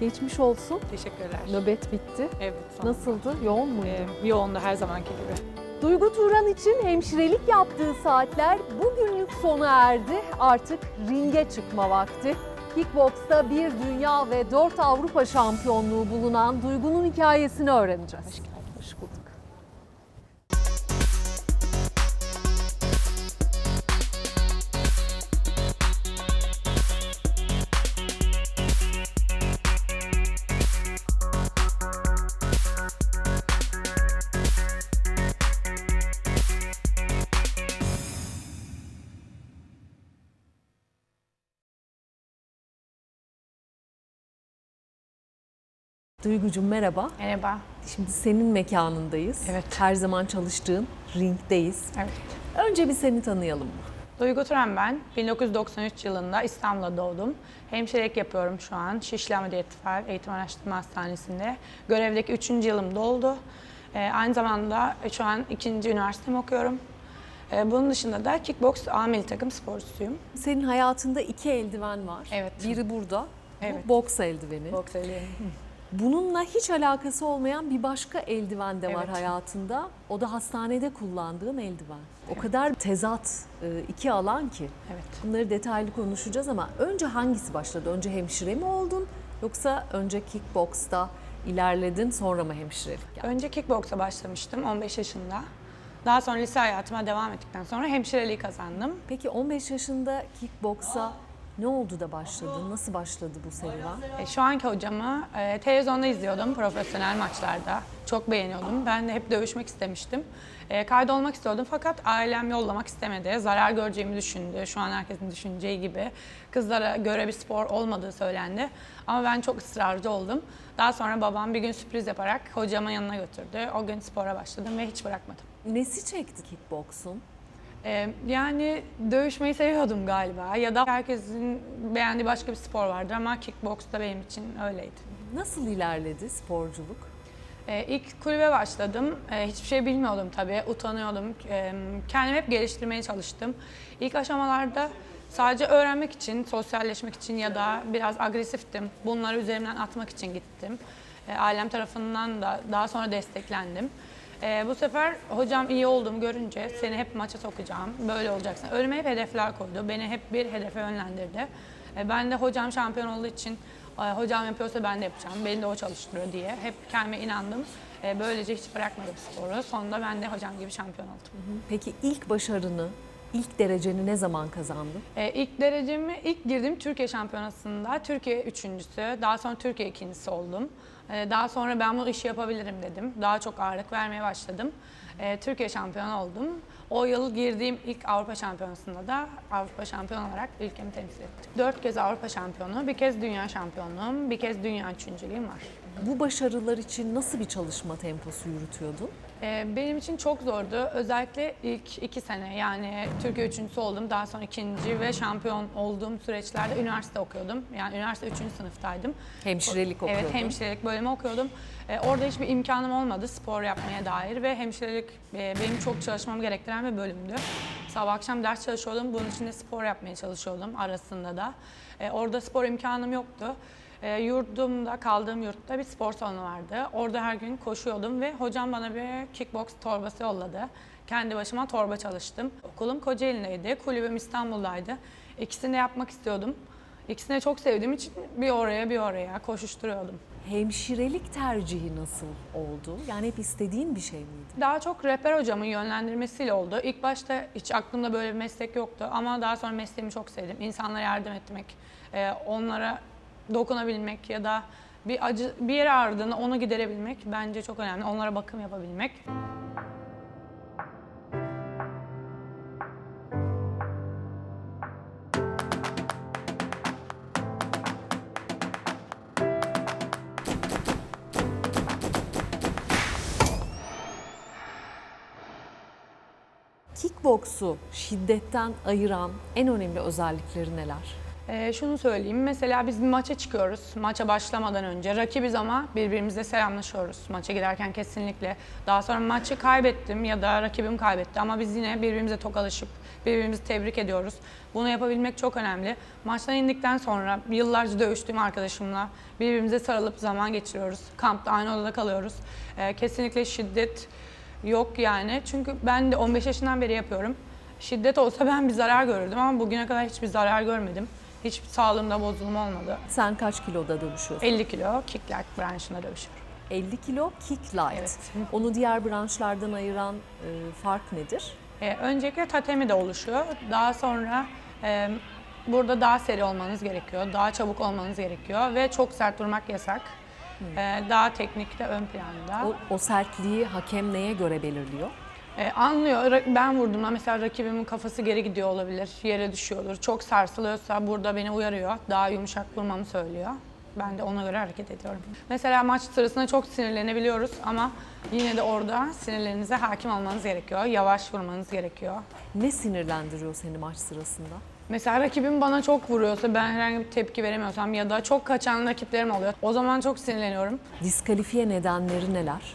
Geçmiş olsun. teşekkürler. Nöbet bitti. Evet, olun. Nasıldı? Yoğun muydu? Ee, yoğundu her zamanki gibi. Duygu Turan için hemşirelik yaptığı saatler bugünlük sona erdi. Artık ringe çıkma vakti. Kickbox'ta bir dünya ve dört Avrupa şampiyonluğu bulunan Duygu'nun hikayesini öğreneceğiz. Hoş geldin. Hoş bulduk. Duygucuğum merhaba. Merhaba. Şimdi senin mekanındayız. Evet. Her zaman çalıştığın ringdeyiz. Evet. Önce bir seni tanıyalım mı? Duygu Turan ben. 1993 yılında İstanbul'da doğdum. Hemşirelik yapıyorum şu an. Şişli Ameliyat Tıfel Eğitim Araştırma Hastanesi'nde. Görevdeki 3. yılım doldu. Ee, aynı zamanda şu an ikinci üniversitemi okuyorum. Ee, bunun dışında da kickbox A milli takım sporcusuyum. Senin hayatında iki eldiven var. Evet. Biri burada. Evet. Bu boks eldiveni. Boks eldiveni. Bununla hiç alakası olmayan bir başka eldiven de var Evet. hayatında. O da hastanede kullandığın eldiven. O kadar tezat e, iki alan ki. Evet. Bunları detaylı konuşacağız ama önce hangisi başladı? Önce hemşire mi oldun yoksa önce kickboksta ilerledin sonra mı hemşirelik geldi? Önce kickboksa başlamıştım 15 yaşında. Daha sonra lise hayatıma devam ettikten sonra hemşireliği kazandım. Peki 15 yaşında kickboksa ne oldu da başladın? Nasıl başladı bu serüven? E, Şu anki hocamı e, televizyonda izliyordum profesyonel maçlarda. Çok beğeniyordum. Ben de hep dövüşmek istemiştim. E, kaydolmak istiyordum fakat ailem yollamak istemedi. Zarar göreceğimi düşündü. Şu an herkesin düşüneceği gibi. Kızlara göre bir spor olmadığı söylendi. Ama ben çok ısrarcı oldum. Daha sonra babam bir gün sürpriz yaparak hocamın yanına götürdü. O gün spora başladım ve hiç bırakmadım. Nesi çekti kickboksun? Ee, yani dövüşmeyi seviyordum galiba ya da herkesin beğendiği başka bir spor vardır ama kickbox da benim için öyleydi. Nasıl ilerledi sporculuk? Ee, ilk kulübe başladım. Ee, hiçbir şey bilmiyordum tabii, utanıyordum. Ee, kendimi hep geliştirmeye çalıştım. İlk aşamalarda sadece öğrenmek için, sosyalleşmek için ya da biraz agresiftim. Bunları üzerimden atmak için gittim. Ee, ailem tarafından da daha sonra desteklendim. Ee, bu sefer hocam iyi olduğumu görünce seni hep maça sokacağım, böyle olacaksın. Önüme hep hedefler koydu. Beni hep bir hedefe yönlendirdi. Ee, ben de hocam şampiyon olduğu için "Ay, hocam yapıyorsa ben de yapacağım, beni de o çalıştırıyor diye hep kendime inandım. Ee, böylece hiç bırakmadım sporu. Sonunda ben de hocam gibi şampiyon oldum. Peki ilk başarını, ilk dereceni ne zaman kazandın? Ee, ilk derecemi ilk girdim Türkiye Şampiyonası'nda Türkiye üçüncüsü, daha sonra Türkiye ikincisi oldum. Ee, daha sonra ben bu işi yapabilirim dedim. Daha çok ağırlık vermeye başladım. Ee, Türkiye şampiyonu oldum. O yıl girdiğim ilk Avrupa Şampiyonası'nda da Avrupa şampiyon olarak ülkemi temsil ettim. Dört kez Avrupa şampiyonu, bir kez dünya şampiyonluğum, bir kez dünya üçüncülüğüm var. Bu başarılar için nasıl bir çalışma temposu yürütüyordun? Ee, Benim için çok zordu. Özellikle ilk iki sene yani Türkiye üçüncüsü oldum. Daha sonra ikinci ve şampiyon olduğum süreçlerde üniversite okuyordum. Yani üniversite üçüncü sınıftaydım. Hemşirelik okuyordun. Evet hemşirelik bölümü okuyordum. Ee, orada hiçbir imkanım olmadı spor yapmaya dair ve hemşirelik e, benim çok çalışmamı gerektiren bir bölümdü. Sabah akşam ders çalışıyordum. Bunun için de spor yapmaya çalışıyordum arasında da. Ee, orada spor imkanım yoktu. E, yurdumda, kaldığım yurtta bir spor salonu vardı. Orada her gün koşuyordum ve hocam bana bir kickbox torbası yolladı. Kendi başıma torba çalıştım. Okulum Kocaeli'ndeydi, kulübüm İstanbul'daydı. İkisini de yapmak istiyordum. İkisini de çok sevdiğim için bir oraya bir oraya koşuşturuyordum. Hemşirelik tercihi nasıl oldu? Yani hep istediğin bir şey miydi? Daha çok rehber hocamın yönlendirmesiyle oldu. İlk başta hiç aklımda böyle bir meslek yoktu ama daha sonra mesleğimi çok sevdim. İnsanlara yardım etmek, e, onlara dokunabilmek ya da bir acı bir yere ağrıdığında onu giderebilmek bence çok önemli. Onlara bakım yapabilmek. Kickboksu şiddetten ayıran en önemli özellikleri neler? Ee, şunu söyleyeyim. Mesela biz bir maça çıkıyoruz. Maça başlamadan önce rakibiz ama birbirimizle selamlaşıyoruz. Maça giderken kesinlikle. Daha sonra maçı kaybettim ya da rakibim kaybetti ama biz yine birbirimize tokalaşıp birbirimizi tebrik ediyoruz. Bunu yapabilmek çok önemli. Maçtan indikten sonra yıllarca dövüştüğüm arkadaşımla birbirimize sarılıp zaman geçiriyoruz. Kampta aynı odada kalıyoruz. Ee, kesinlikle şiddet yok yani. Çünkü ben de 15 yaşından beri yapıyorum. Şiddet olsa ben bir zarar görürdüm ama bugüne kadar hiçbir zarar görmedim. Hiçbir sağlığımda bozulma olmadı. Sen kaç kiloda dövüşüyorsun? 50 kilo kickback branşında dövüşüyorum. 50 kilo kick light. Evet. Onu diğer branşlardan ayıran e, fark nedir? Ee, öncelikle tatemi de oluşuyor. Daha sonra e, burada daha seri olmanız gerekiyor. Daha çabuk olmanız gerekiyor ve çok sert vurmak yasak. Ee, daha teknik de ön planda. O, o sertliği hakem neye göre belirliyor? Ee, anlıyor. Ra- Ben vurduğumda mesela rakibimin kafası geri gidiyor olabilir, yere düşüyordur. Çok sarsılıyorsa burada beni uyarıyor. Daha yumuşak vurmamı söylüyor. Ben de ona göre hareket ediyorum. Mesela maç sırasında çok sinirlenebiliyoruz ama yine de orada sinirlerinize hakim olmanız gerekiyor. Yavaş vurmanız gerekiyor. Ne sinirlendiriyor seni maç sırasında? Mesela rakibim bana çok vuruyorsa ben herhangi bir tepki veremiyorsam ya da çok kaçan rakiplerim oluyor. O zaman çok sinirleniyorum. Diskalifiye nedenleri neler?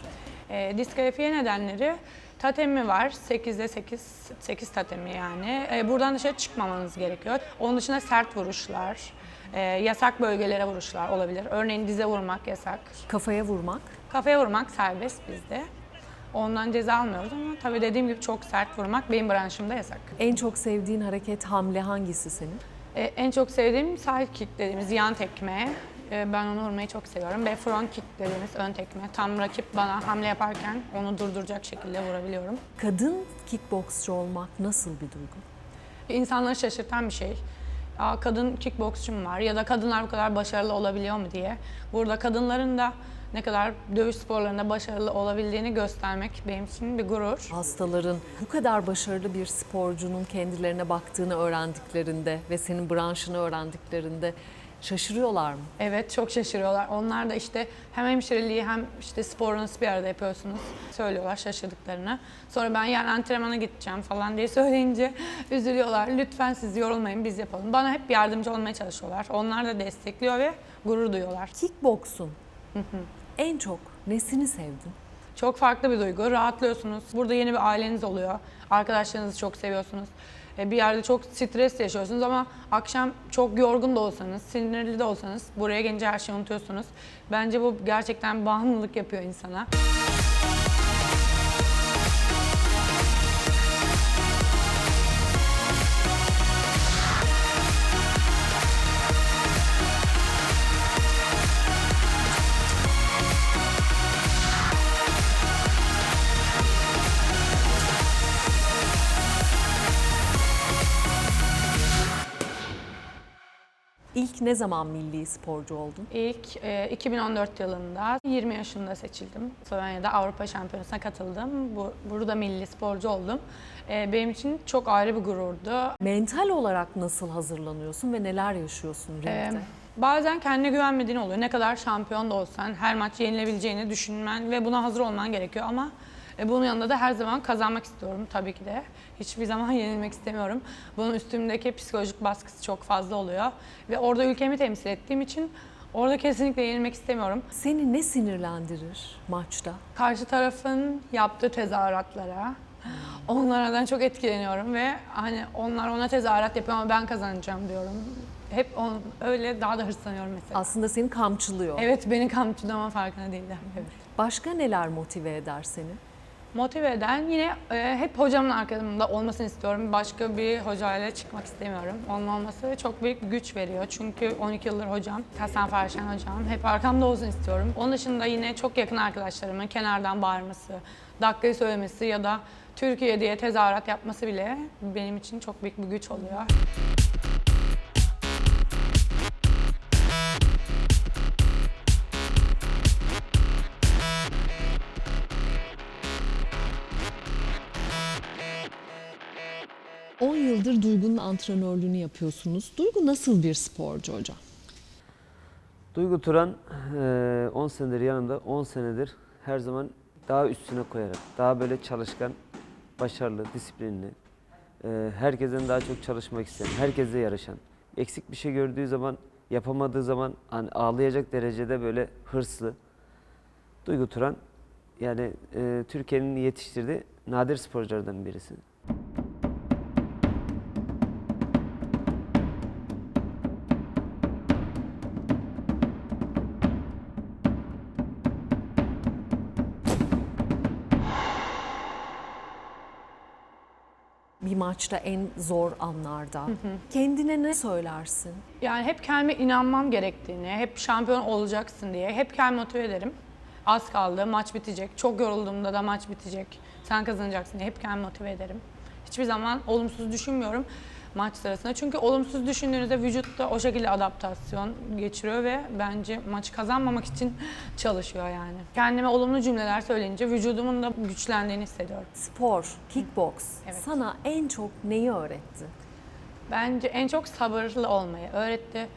E, diskalifiye nedenleri tatemi var. 8'de 8, 8 tatemi yani. E, buradan dışarı çıkmamanız gerekiyor. Onun dışında sert vuruşlar, e, yasak bölgelere vuruşlar olabilir. Örneğin dize vurmak yasak. Kafaya vurmak. Kafaya vurmak serbest bizde. Ondan ceza almıyoruz ama tabii dediğim gibi çok sert vurmak benim branşımda yasak. En çok sevdiğin hareket, hamle hangisi senin? E, en çok sevdiğim side kick dediğimiz yan tekme. E, ben onu vurmayı çok seviyorum. Ve front kick dediğimiz ön tekme. Tam rakip bana hamle yaparken onu durduracak şekilde vurabiliyorum. Kadın kickboksçu olmak nasıl bir duygu? İnsanları şaşırtan bir şey. Aa, kadın kickboksçu mu var ya da kadınlar bu kadar başarılı olabiliyor mu diye. Burada kadınların da ne kadar dövüş sporlarında başarılı olabildiğini göstermek benim için bir gurur. Hastaların bu kadar başarılı bir sporcunun kendilerine baktığını öğrendiklerinde ve senin branşını öğrendiklerinde şaşırıyorlar mı? Evet çok şaşırıyorlar. Onlar da işte hem hemşireliği hem işte sporunuzu bir arada yapıyorsunuz söylüyorlar şaşırdıklarını. Sonra ben yarın antrenmana gideceğim falan diye söyleyince üzülüyorlar. Lütfen siz yorulmayın biz yapalım. Bana hep yardımcı olmaya çalışıyorlar. Onlar da destekliyor ve gurur duyuyorlar. Kickboksun en çok nesini sevdin? Çok farklı bir duygu. Rahatlıyorsunuz. Burada yeni bir aileniz oluyor. Arkadaşlarınızı çok seviyorsunuz. E, Bir yerde çok stres yaşıyorsunuz ama akşam çok yorgun da olsanız, sinirli de olsanız buraya gelince her şeyi unutuyorsunuz. Bence bu gerçekten bağımlılık yapıyor insana. Ne zaman milli sporcu oldun? İlk e, 2014 yılında 20 yaşında seçildim. Slovenya'da Avrupa Şampiyonası'na katıldım. Bu, burada milli sporcu oldum. E, benim için çok ayrı bir gururdu. Mental olarak nasıl hazırlanıyorsun ve neler yaşıyorsun ringde? Ee, bazen kendine güvenmediğin oluyor. Ne kadar şampiyon da olsan her maç yenilebileceğini düşünmen ve buna hazır olman gerekiyor ama e, bunun yanında da her zaman kazanmak istiyorum tabii ki de. Hiçbir zaman yenilmek istemiyorum. Bunun üstümdeki psikolojik baskısı çok fazla oluyor ve orada ülkemi temsil ettiğim için orada kesinlikle yenilmek istemiyorum. Seni ne sinirlendirir maçta? Karşı tarafın yaptığı tezahüratlara onlardan çok etkileniyorum ve hani onlar ona tezahürat yapıyor ama ben kazanacağım diyorum. Hep on, öyle daha da hırslanıyorum mesela. Aslında seni kamçılıyor. Evet beni kamçılama farkında değiller. Evet. Başka neler motive eder seni? Motive eden yine e, hep hocamın arkamda olmasını istiyorum. Başka bir hocayla çıkmak istemiyorum. Onun olması çok büyük bir güç veriyor. Çünkü 12 yıldır hocam, Hasan Farşen hocam hep arkamda olsun istiyorum. Onun dışında yine çok yakın arkadaşlarımın kenardan bağırması, dakikayı söylemesi ya da Türkiye diye tezahürat yapması bile benim için çok büyük bir güç oluyor. ...10 yıldır Duygu'nun antrenörlüğünü yapıyorsunuz. Duygu nasıl bir sporcu hocam? Duygu Turan eee, 10 senedir yanımda, 10 senedir her zaman daha üstüne koyarak, daha böyle çalışkan, başarılı, disiplinli, eee, herkesten daha çok çalışmak isteyen, herkesle yarışan eksik bir şey gördüğü zaman, yapamadığı zaman hani ağlayacak derecede böyle hırslı. Duygu Turan yani e, Türkiye'nin yetiştirdiği nadir sporculardan birisi. Maçta en zor anlarda. Kendine ne söylersin? Yani hep kendime inanmam gerektiğini, hep şampiyon olacaksın diye hep kendimi motive ederim. Az kaldı, maç bitecek. Çok yorulduğumda da maç bitecek. Sen kazanacaksın diye hep kendimi motive ederim. Hiçbir zaman olumsuz düşünmüyorum maç sırasında. Çünkü olumsuz düşündüğünüzde vücut da o şekilde adaptasyon geçiriyor ve bence maçı kazanmamak için çalışıyor yani. Kendime olumlu cümleler söyleyince vücudumun da güçlendiğini hissediyorum. Spor, kickbox Evet. sana en çok neyi öğretti? Bence en çok sabırlı olmayı öğretti.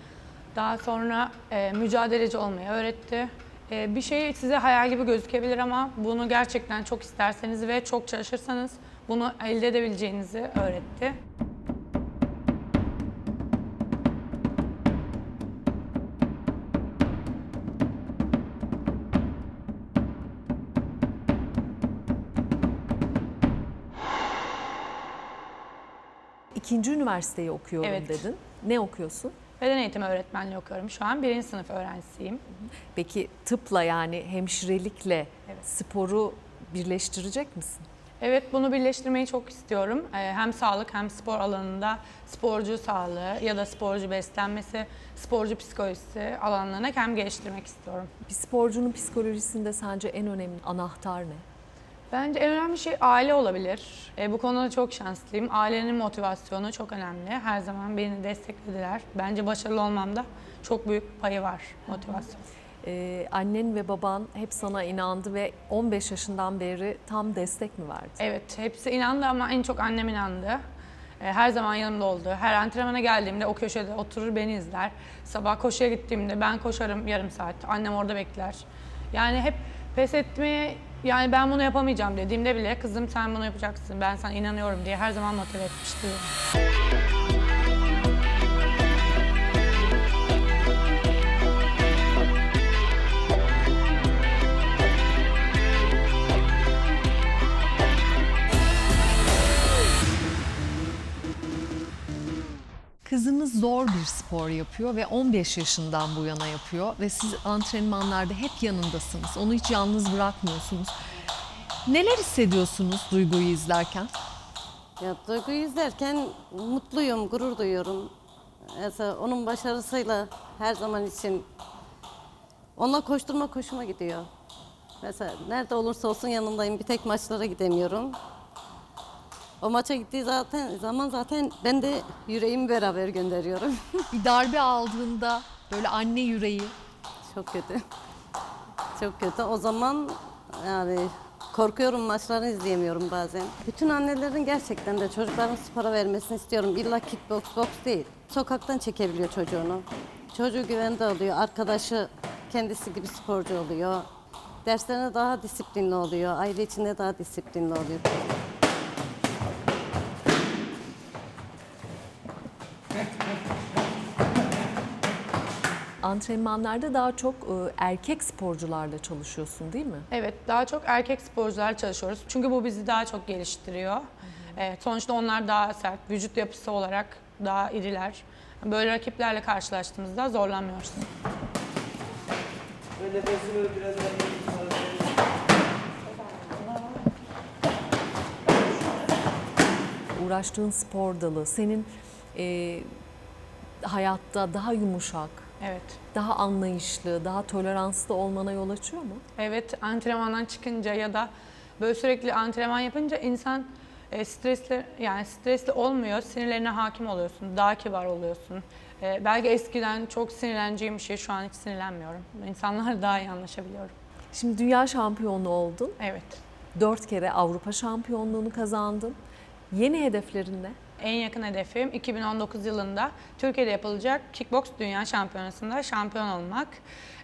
Daha sonra e, mücadeleci olmayı öğretti. E, bir şey size hayal gibi gözükebilir ama bunu gerçekten çok isterseniz ve çok çalışırsanız bunu elde edebileceğinizi öğretti. İkinci üniversiteyi okuyorum Evet. dedin. Ne okuyorsun? Beden eğitimi öğretmenliği okuyorum şu an. Birinci sınıf öğrencisiyim. Peki tıpla yani hemşirelikle Evet. sporu birleştirecek misin? Evet bunu birleştirmeyi çok istiyorum. E, hem sağlık hem spor alanında sporcu sağlığı ya da sporcu beslenmesi, sporcu psikolojisi alanlarına kendimi geliştirmek istiyorum. Bir sporcunun psikolojisinde sence en önemli anahtar ne? Bence en önemli şey aile olabilir. E, bu konuda çok şanslıyım. Ailenin motivasyonu çok önemli. Her zaman beni desteklediler. Bence başarılı olmamda çok büyük payı var motivasyon. Ee, annen ve baban hep sana inandı ve 15 yaşından beri tam destek mi verdi? Evet, hepsi inandı ama en çok annem inandı. E, Her zaman yanımda oldu. Her antrenmana geldiğimde o köşede oturur beni izler. Sabah koşuya gittiğimde ben koşarım yarım saat. Annem orada bekler. Yani hep pes etmeye, yani ben bunu yapamayacağım dediğimde bile kızım sen bunu yapacaksın, ben sana inanıyorum diye her zaman motive etmişti. Kızınız zor bir spor yapıyor ve 15 yaşından bu yana yapıyor ve siz antrenmanlarda hep yanındasınız. Onu hiç yalnız bırakmıyorsunuz. Neler hissediyorsunuz Duygu'yu izlerken? Ya Duygu'yu izlerken mutluyum, gurur duyuyorum. Mesela onun başarısıyla her zaman için onunla koşturma hoşuma gidiyor. Mesela nerede olursa olsun yanındayım. Bir tek maçlara gidemiyorum. O maça gittiği zaten zaman zaten ben de yüreğimi beraber gönderiyorum. Bir darbe aldığında böyle anne yüreği Çok kötü. Çok kötü. O zaman yani korkuyorum maçlarını izleyemiyorum bazen. Bütün annelerin gerçekten de çocukların spora vermesini istiyorum. İlla kickbox box değil. Sokaktan çekebiliyor çocuğunu. Çocuğu güvende oluyor. Arkadaşı kendisi gibi sporcu oluyor. Derslerine daha disiplinli oluyor. Aile içinde daha disiplinli oluyor. Antrenmanlarda daha çok e, erkek sporcularla çalışıyorsun değil mi? Evet, daha çok erkek sporcular çalışıyoruz. Çünkü bu bizi daha çok geliştiriyor. Evet, sonuçta onlar daha sert, vücut yapısı olarak daha iriler. Böyle rakiplerle karşılaştığımızda zorlanmıyoruz. Uğraştığın spor dalı senin e, hayatta daha yumuşak, Evet. daha anlayışlı, daha toleranslı olmana yol açıyor mu? Evet, antrenmandan çıkınca ya da böyle sürekli antrenman yapınca insan e, stresli yani stresli olmuyor, sinirlerine hakim oluyorsun, daha kibar oluyorsun. E, belki eskiden çok sinirleneceğim bir şey şu an hiç sinirlenmiyorum. İnsanlarla daha iyi anlaşabiliyorum. Şimdi dünya şampiyonu oldun. Evet. Dört kere Avrupa şampiyonluğunu kazandın. Yeni hedeflerin ne? En yakın hedefim 2019 yılında Türkiye'de yapılacak Kickbox Dünya Şampiyonası'nda şampiyon olmak.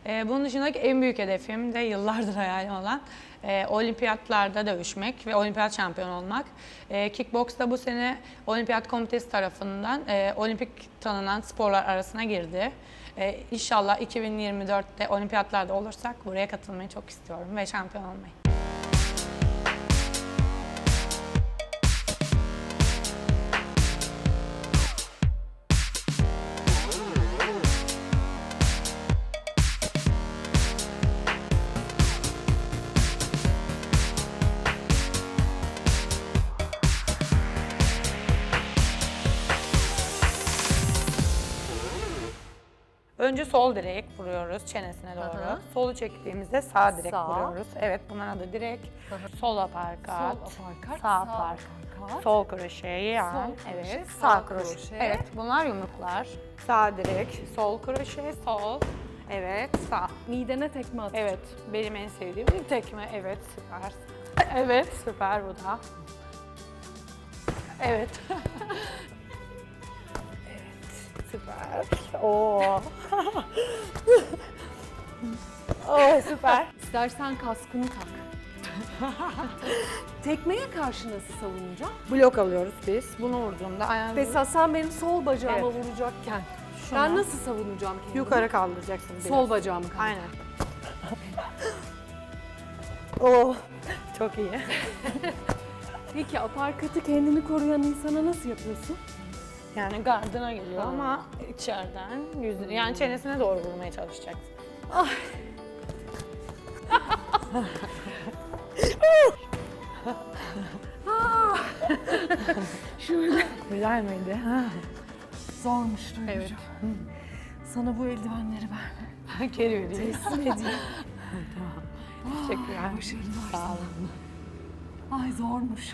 Ee, bunun dışındaki en büyük hedefim de yıllardır hayalim olan e, olimpiyatlarda dövüşmek ve olimpiyat şampiyonu olmak. E, kickbox'ta bu sene olimpiyat komitesi tarafından e, olimpik tanınan sporlar arasına girdi. E, inşallah 2024'te olimpiyatlarda olursak buraya katılmayı çok istiyorum ve şampiyon olmayı. Önce sol direk vuruyoruz çenesine doğru. Hı. Solu çektiğimizde sağ direk Sağ. vuruyoruz. Evet bunun adı direk. Sol aparkat. Sol aparkat, Sağ aparkat. aparkat. Sol kroşe yan. Sol kroşe, evet. sağ Sağ kroşe. kroşe. Evet bunlar yumruklar. Sağ direk, sol kroşe, sol. Evet sağ. Midene tekme at. Evet benim en sevdiğim bir tekme. Evet süper. Evet süper bu da. Evet. Oo. Oo süper. İstersen kaskını tak. Tekmeye karşı nasıl savunacağım? Blok alıyoruz biz. Bunu vurduğumda ayağını Mesela sen benim sol bacağıma Evet. vuracakken Şunu ben nasıl savunacağım kendimi? yukarı kaldıracaksın biraz. Sol bacağımı kaldır. Aynen. Oo. Çok iyi. Peki aparkatı kendini koruyan insana nasıl yapıyorsun? Yani gardına geliyor ama içeriden yüzüne yani çenesine doğru vurmaya çalışacaksın. Şöyle. Güzel miydi? Zormuş Duygucuğum. Evet. Sana bu eldivenleri ver. Geri vereyim. Teslim edeyim. Teşekkürler. Başarılar Sağ olun. Ay zormuş.